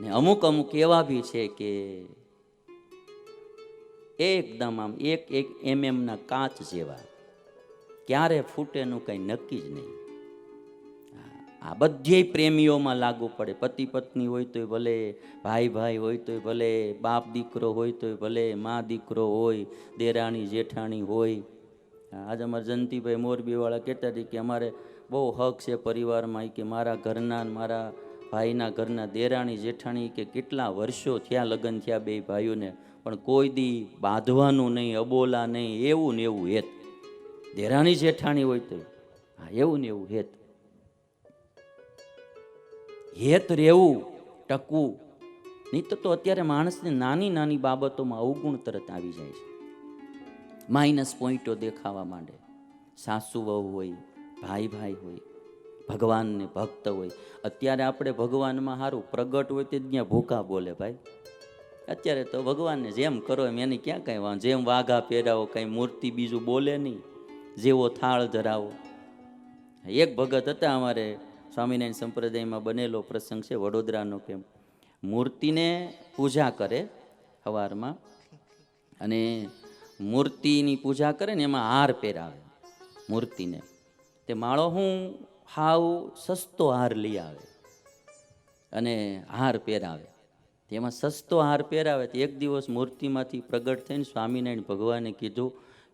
અને અમુક અમુક એવા બી છે કે એકદમ આમ એક એક એમએમના કાચ જેવા. ક્યારે ફૂટેનું કંઈ નક્કી જ નહીં. આ બધે પ્રેમીઓમાં લાગુ પડે. પતિ પત્ની હોય તોય ભલે, ભાઈ ભાઈ હોય તોય ભલે, બાપ દીકરો હોય તોય ભલે, મા દીકરો હોય, દેરાણી જેઠાણી હોય. આજે અમારે જયંતિભાઈ મોરબીવાળા કહેતા હતી કે અમારે બહુ હક છે પરિવારમાં કે મારા ઘરના મારા ભાઈના ઘરના દેરાણી, જેઠાણી કે કેટલા વર્ષો થયા લગ્ન થયા બે ભાઈઓને, પણ કોઈ દી બાંધવાનું નહીં, અબોલા નહીં, એવું ને એવું હેત. દેરાણી, જેઠાણી હોય તો, હા, એવું ને એવું હેત. હેત રહેવું, ટકવું. નહીં તો તો અત્યારે માણસને નાની નાની બાબતોમાં અવગુણ તરત આવી જાય છે. માઇનસ પોઈન્ટો દેખાવા માંડે. સાસુ વહુ હોય ભાઈ ભાઈ હોય ભગવાનને ભક્ત હોય. અત્યારે આપણે ભગવાનમાં સારું પ્રગટ હોય તે જ ત્યાં ભૂખા બોલે ભાઈ. અત્યારે તો ભગવાનને જેમ કરો એમ એને ક્યાં કાંઈ વાંધો? જેમ વાઘા પહેરાવો, કાંઈ મૂર્તિ બીજું બોલે નહીં. જેવો થાળ ધરાવો. એક ભગત હતા અમારે સ્વામિનારાયણ સંપ્રદાયમાં બનેલો પ્રસંગ છે વડોદરાનો કેમ મૂર્તિને પૂજા કરે સવારમાં અને મૂર્તિની પૂજા કરે ને એમાં હાર પહેરાવે મૂર્તિને. તે માળો હું હાવ સસ્તો હાર લઈ આવે અને હાર પહેરાવે. તેમાં સસ્તો હાર પહેરાવે તો એક દિવસ મૂર્તિમાંથી પ્રગટ થઈને સ્વામિનારાયણ ભગવાને કીધું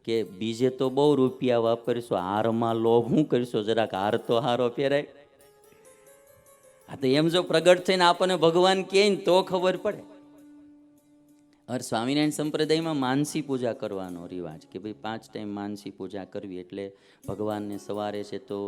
કે બીજે તો બહુ રૂપિયા વાપરીશો, હારમાં લોભ હું કરીશું જરાક હાર તો હારો પહેરાય. હા તો એમ જો પ્રગટ થઈને આપણને ભગવાન કહે ને તો ખબર પડે. અર સ્વામિનારાયણ સંપ્રદાયમાં માનસી પૂજા કરવાનો રિવાજ કે ભાઈ પાંચ ટાઈમ માનસી પૂજા કરવી એટલે ભગવાનને સવારે છે તો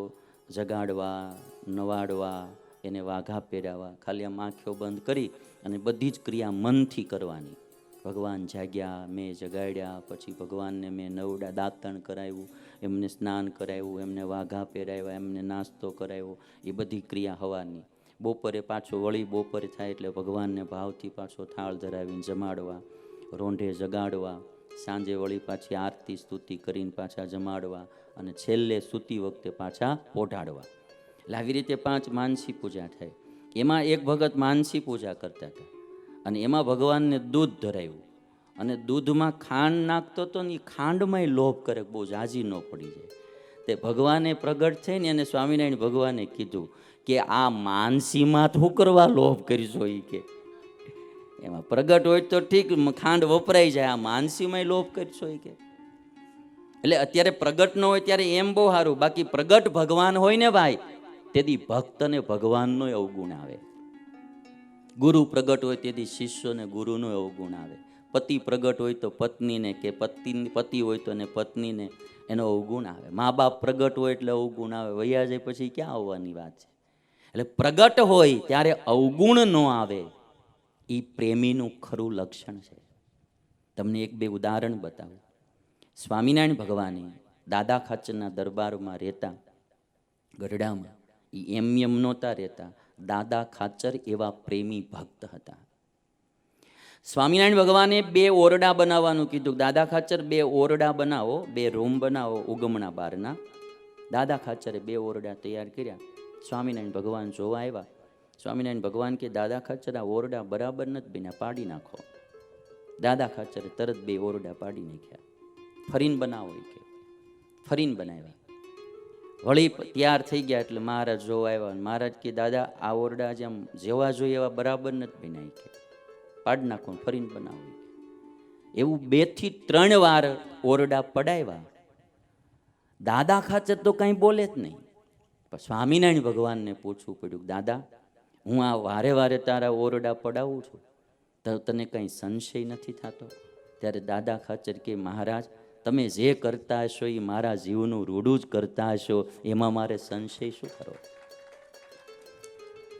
જગાડવા, નવાડવા, એને વાઘા પહેરાવા, ખાલી આમ આંખો બંધ કરી અને બધી જ ક્રિયા મનથી કરવાની. ભગવાન જાગ્યા, મેં જગાડ્યા, પછી ભગવાનને મેં નવડા દાંતણ કરાવ્યું, એમને સ્નાન કરાવ્યું, એમને વાઘા પહેરાવ્યા, એમને નાસ્તો કરાવ્યો, એ બધી ક્રિયા હવાની. બપોરે પાછો વળી બપોરે થાય એટલે ભગવાનને ભાવથી પાછો થાળ ધરાવીને જમાડવા. રોંઢે જગાડવા, સાંજે વળી પાછી આરતી સ્તુતિ કરીને પાછા જમાડવા અને છેલ્લે સૂતી વખતે પાછા ઓઢાડવા. એટલે આવી રીતે પાંચ માનસી પૂજા થાય. એમાં એક ભગત માનસી પૂજા કરતા હતા. અને એમાં ભગવાનને દૂધ ધરાવ્યું અને દૂધમાં ખાંડ નાખતો હતો ને એ ખાંડમાંય લોભ કરે, બહુ જાજી ન પડી જાય. તે ભગવાને પ્રગટ થઈને એને સ્વામિનારાયણ ભગવાને કીધું કે આ માનસીમાં શું કરવા લોભ કરીશો એ કે? એમાં પ્રગટ હોય તો ઠીક ખાંડ વપરાઈ જાય. આ માનસીમાં લોભ કરશો એ કે. એટલે અત્યારે પ્રગટ ન હોય ત્યારે એમ બહુ સારું. બાકી પ્રગટ ભગવાન હોય ને ભાઈ, તેથી ભક્તને ભગવાનનો અવગુણ આવે. ગુરુ પ્રગટ હોય તેથી શિષ્યોને ગુરુનો અવગુણ આવે. પતિ પ્રગટ હોય તો પત્નીને કે પતિ પતિ હોય તો એને પત્નીને એનો અવગુણ આવે. મા બાપ પ્રગટ હોય એટલે અવગુણ આવે. વૈયા જાય પછી ક્યાં આવવાની વાત છે? એટલે પ્રગટ હોય ત્યારે અવગુણ ન આવે. એ પ્રેમીનું ખરું લક્ષણ છે. તમને એક બે ઉદાહરણ બતાવું. સ્વામિનારાયણ ભગવાને દાદા ખાચરના દરબારમાં રહેતા ગઢડામાં એ એમ એમ નહોતા રહેતા, દાદા ખાચર એવા પ્રેમી ભક્ત હતા. સ્વામિનારાયણ ભગવાને બે ઓરડા બનાવવાનું કીધું. દાદા ખાચર બે ઓરડા બનાવો, બે રૂમ બનાવો ઉગમણા બારના. દાદા ખાચરે બે ઓરડા તૈયાર કર્યા. સ્વામિનારાયણ ભગવાન જોવા આવ્યા. સ્વામિનારાયણ ભગવાન કે દાદા ખાચર આ ઓરડા બરાબર નથી બન્યા, પાડી નાખો. દાદા ખાચરે તરત બે ઓરડા પાડી નાખ્યા. ફરીને બનાવો એ કે ફરીને બનાવ્યા. વળી તૈયાર થઈ ગયા એટલે મહારાજ જોવા આવ્યા મહારાજ કે, દાદા, આ ઓરડા જેમ જેવા જોઈએ એવા બરાબર નથી બન્યા. કે પાડ નાખો ફરીન બનાવો એવું બેથી ત્રણ વાર ઓરડા પડાવ્યા. દાદા ખાચર તો કાંઈ બોલે જ નહીં. સ્વામિનારાયણ ભગવાનને પૂછવું પડ્યું દાદા હું આ વારે વારે તારા ઓરડા પડાવું છું. તો, તને કંઈ સંશય નથી થતો? ત્યારે દાદા ખાચર કે, મહારાજ, તમે જે કરતા હશો એ મારા જીવનું રૂડું જ કરતા હશો. એમાં મારે સંશય શું કરો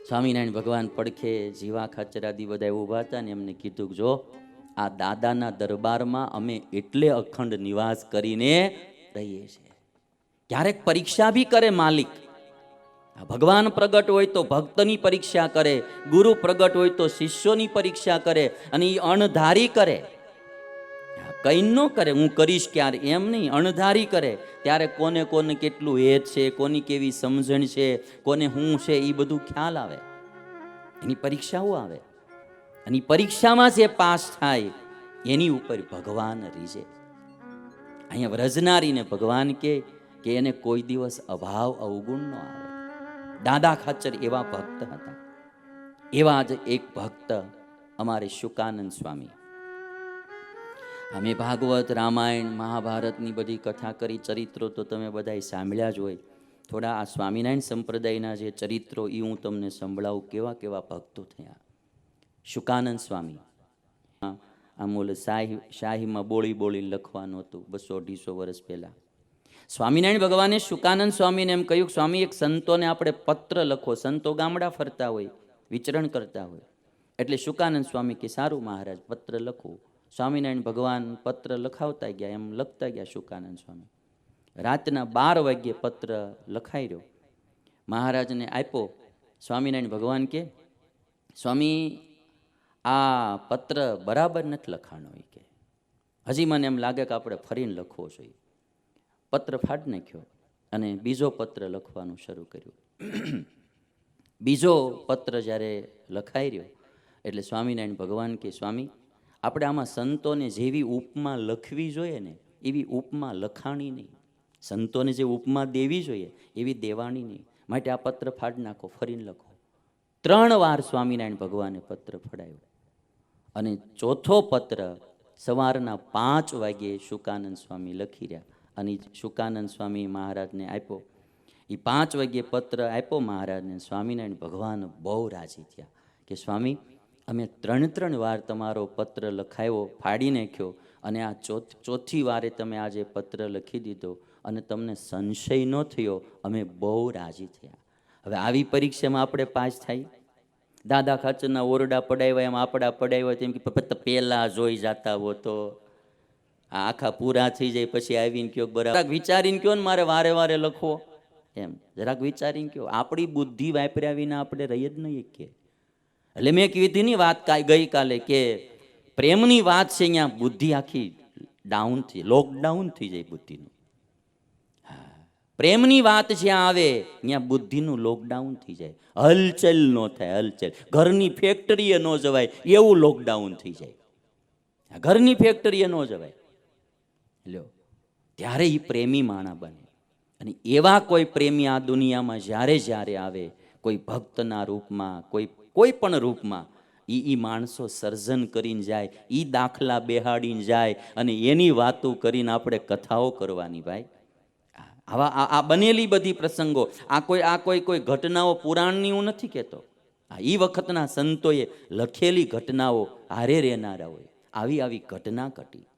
સ્વામિનારાયણ ભગવાન પડખે જીવા ખાચરાદી બધા ઊભા હતા ને એમને કીધું જો, આ દાદાના દરબારમાં અમે એટલે અખંડ નિવાસ કરીને રહીએ છીએ. ક્યારેક પરીક્ષા બી કરે માલિક. ભગવાન પ્રગટ હોય તો ભક્તની પરીક્ષા કરે, ગુરુ પ્રગટ હોય તો શિષ્યોની પરીક્ષા કરે અને એ અણધારી કરે. કંઈ ન કરે, હું કરીશ ક્યારે, એમ નહીં, અણધારી કરે. ત્યારે કોને કોને કેટલું હેત છે, કોની કેવી સમજણ છે, કોને હું છે એ બધું ખ્યાલ આવે. એની પરીક્ષાઓ આવે. અને પરીક્ષામાં જે પાસ થાય, એની ઉપર ભગવાન રીઝે. અહીંયા વ્રજનારીને ભગવાન કે એને કોઈ દિવસ અભાવ અવગુણ ન આવે. દાદા ખાચર એવા ભક્ત હતા. એવા જ એક ભક્ત અમારે શુકાનંદ સ્વામી. અમે ભાગવત રામાયણ, મહાભારતની બધી કથા કરી, ચરિત્રો તો તમે બધાય સાંભળ્યા જ હોય. થોડા આ સ્વામિનારાયણ સંપ્રદાયના જે ચરિત્રો એ હું તમને સંભળાવું કેવા કેવા ભક્તો થયા. શુકાનંદ સ્વામી. આ ઓલે શાહી શાહીમાં બોળી બોળી લખવાનું હતું બસો અઢીસો વર્ષ પહેલાં. સ્વામિનારાયણ ભગવાને શુકાનંદ સ્વામીને એમ કહ્યું સ્વામી, એક સંતોને આપણે પત્ર લખો. સંતો ગામડા ફરતા હોય, વિચરણ કરતા હોય. એટલે શુકાનંદ સ્વામી કે, સારું મહારાજ, પત્ર લખો. સ્વામિનારાયણ ભગવાન પત્ર લખાવતા ગયા, એમ લખતા ગયા શુકાનંદ સ્વામી. રાતના બાર વાગ્યે પત્ર લખાઈ રહ્યો. મહારાજને આપ્યો. સ્વામિનારાયણ ભગવાન કે, સ્વામી, આ પત્ર બરાબર નથી લખાણો. કે, હજી મને એમ લાગે કે આપણે ફરીને લખવો જોઈએ. પત્ર ફાડ નાખ્યો અને બીજો પત્ર લખવાનું શરૂ કર્યું. બીજો પત્ર જ્યારે લખાઈ રહ્યો, એટલે સ્વામિનારાયણ ભગવાન કે, સ્વામી, આપણે આમાં સંતોને જેવી ઉપમા લખવી જોઈએ ને, એવી ઉપમા લખાણી નહીં. સંતોને જે ઉપમા દેવી જોઈએ, એવી દેવાણી નહીં. માટે આ પત્ર ફાડ નાખો, ફરીને લખો. ત્રણ વાર સ્વામિનારાયણ ભગવાને પત્ર ફડાયો. અને ચોથો પત્ર સવારના પાંચ વાગ્યે શુકાનંદ સ્વામી લખી રહ્યા. અને શુકાનંદ સ્વામી મહારાજને આપ્યો. એ પાંચ વાગ્યે પત્ર આપ્યો મહારાજને. સ્વામિનારાયણ ભગવાન બહુ રાજી થયા કે, સ્વામી, અમે ત્રણ ત્રણ વાર તમારો પત્ર લખાયો, ફાડી નાખ્યો અને આ ચોથ, ચોથી વારે તમે આજે પત્ર લખી દીધો અને તમને સંશય ન થયો, અમે બહુ રાજી થયા. હવે આવી પરીક્ષામાં આપણે પાસ થાય? દાદા ખાચરના ઓરડા પડાવ્યા, એમ આપડા પડાવ્યા તેમ કે પહેલાં જોઈ જતા હો તો. આખા પૂરા થઈ જાય પછી આવીને કયો બરાબર. વિચારીને કયો ને મારે વારે વારે લખવો. એમ, જરાક વિચારીને કયો. આપણી બુદ્ધિ વાપર્યા વિના આપણે રહી જ નહીં કે એટલે મેં કીધી ની વાત ગઈકાલે કે પ્રેમની વાત છે અહીંયા બુદ્ધિ આખી ડાઉન થઈ લોકડાઉન થઈ જાય બુદ્ધિનું. પ્રેમની વાત જ્યાં આવે, ત્યાં બુદ્ધિનું લોકડાઉન થઈ જાય. હલચલ ન થાય, હલચલ. ઘરની ફેક્ટરીએ ન જવાય, એવું લોકડાઉન થઈ જાય. ઘરની ફેક્ટરીએ ન જવાય. લ્યો. ત્યારે એ પ્રેમી માણા બને. અને એવા કોઈ પ્રેમી આ દુનિયામાં જ્યારે જ્યારે આવે, કોઈ ભક્તના રૂપમાં, કોઈ કોઈ પણ રૂપમાં એ એ માણસો સર્જન કરીને જાય એ દાખલા બેહાડીને જાય અને એની વાતો કરીને આપણે કથાઓ કરવાની ભાઈ. આવા, આ બનેલી બધી પ્રસંગો, આ કોઈ આ કોઈ કોઈ ઘટનાઓ પુરાણની હું નથી કહેતો. આ એ વખતના સંતોએ લખેલી ઘટનાઓ હારે રહેનારા હોય આવી આવી ઘટના ઘટી.